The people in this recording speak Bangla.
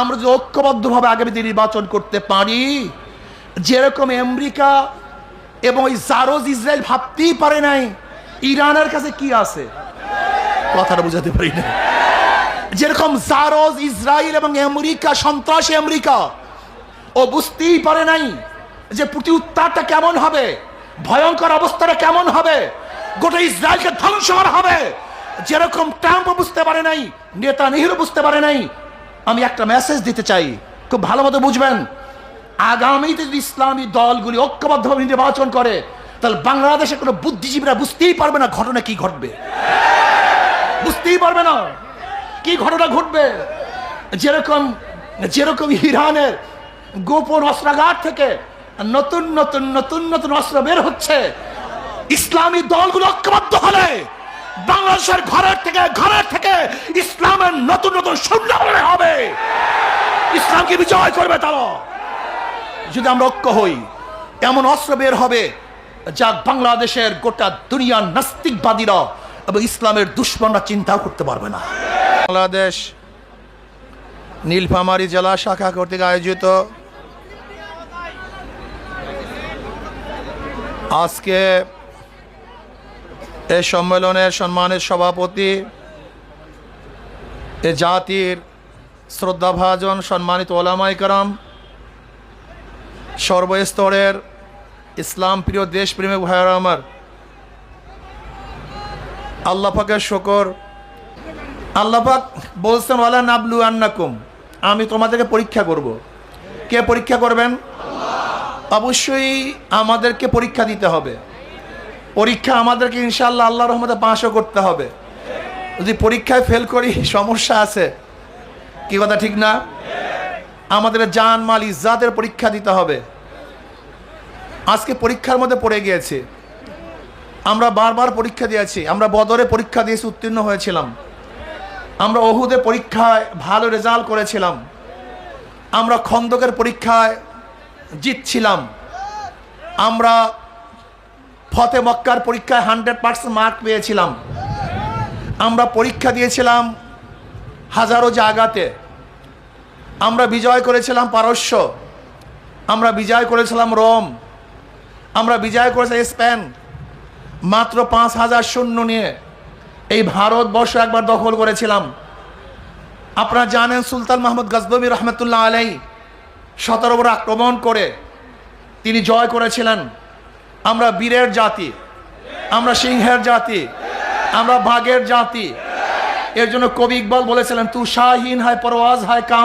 আমরা যদি ঐক্যবদ্ধভাবে আগামীতে নির্বাচন করতে পারি, যেরকম আমেরিকা এবং ওই জারোজ ইসরায়েল ভাবতেই পারে নাই, ইরানের কাছে কি আছে? কথাটা বুঝাতে পারি না। যেরকম জারোজ ইসরায়েল এবং আমেরিকা, সন্ত্রাসী আমেরিকা, ও বুঝতেই পারে নাই যে প্রতি উত্তারটা কেমন হবে, ভয়ঙ্কর অবস্থাটা কেমন হবে, গোটা ইসরায়েলকে ধ্বংস করা হবে। যেরকম ট্রাম্প বুঝতে পারে নাই নেতা নেহরু বুঝতে পারে নাই আমি একটা মেসেজ দিতে চাই। খুব ভালো মতো বুঝবেন। আগামীতে যদি ইসলামী দলগুলি ঐক্যবদ্ধভাবে নির্বাচন করে, তাহলে বাংলাদেশে কোনো বুদ্ধিজীবীরা বুঝতেই পারবে না ঘটনা কি ঘটবে। বুঝতেই পারবে না কি ঘটনা ঘটবে। যেরকম যেরকম ইরানের গোপন অস্ত্রাগার থেকে নতুন নতুন নতুন নতুন অস্ত্র বের হচ্ছে, ইসলামী দলগুলো ঐক্যবদ্ধ হলে বাংলাদেশের ঘরের থেকে ঘরের থেকে ইসলামের নতুন নতুন শূন্য হবে। ইসলামকে বিজয় করবে তারা। যদি আমরা ঐক্য হই, এমন অস্ত্র বের হবে যা বাংলাদেশের গোটা দুনিয়ার নাস্তিকবাদীরা এবং ইসলামের দুশ্মনরা চিন্তাও করতে পারবে না। বাংলাদেশ নীলফামারী জেলা শাখা কর্তৃক আয়োজিত আজকে এই সম্মেলনের সম্মানের সভাপতি, এ জাতির শ্রদ্ধাভাজন সম্মানিত ওলামাই কারাম, সর্বস্তরের ইসলাম প্রিয় দেশপ্রেমিক ভাইয়ারা আমার, আল্লাহ পাকের শকর। আল্লাহ পাক বলছেন, ওয়ালা নাবলু আন্নাকুম আমি তোমাদেরকে পরীক্ষা করব। কে পরীক্ষা করবেন? অবশ্যই আমাদেরকে পরীক্ষা দিতে হবে। পরীক্ষা আমাদেরকে ইনশাল্লাহ আল্লাহ রহমতে পাশও করতে হবে। যদি পরীক্ষায় ফেল করি, সমস্যা আছে। কি কথা, ঠিক না? আমাদের জান, মাল, ইজ্জাতের পরীক্ষা দিতে হবে। আজকে পরীক্ষার মধ্যে পড়ে গিয়েছে। আমরা বারবার পরীক্ষা দিয়েছি। আমরা বদরে পরীক্ষা দিয়েছি, উত্তীর্ণ হয়েছিলাম। আমরা অহুদে পরীক্ষায় ভালো রেজাল্ট করেছিলাম। আমরা খন্দকের পরীক্ষায় জিতছিলাম। আমরা ফতে মক্কার পরীক্ষায় হান্ড্রেড পার্সেন্ট মার্ক পেয়েছিলাম। আমরা পরীক্ষা দিয়েছিলাম হাজারো জায়গাতে। আমরা বিজয় করেছিলাম পারস্য। আমরা বিজয় করেছিলাম রোম। আমরা বিজয় করেছিলাম স্পেন। মাত্র পাঁচ হাজার শূন্য নিয়ে এই ভারতবর্ষ একবার দখল করেছিলাম। আপনারা জানেন সুলতান মাহমুদ গজনবী রহমতুল্লাহ আলাই সতেরো আক্রমণ করে তিনি জয় করেছিলেন। আমরা বীরের জাতি, আমরা সিংহের জাতি, আমরা ভাগের জাতি। এর জন্য কবি ইকবাল বলেছিলেন তু শাহীন হায় পরওয়াজ হায়, কাম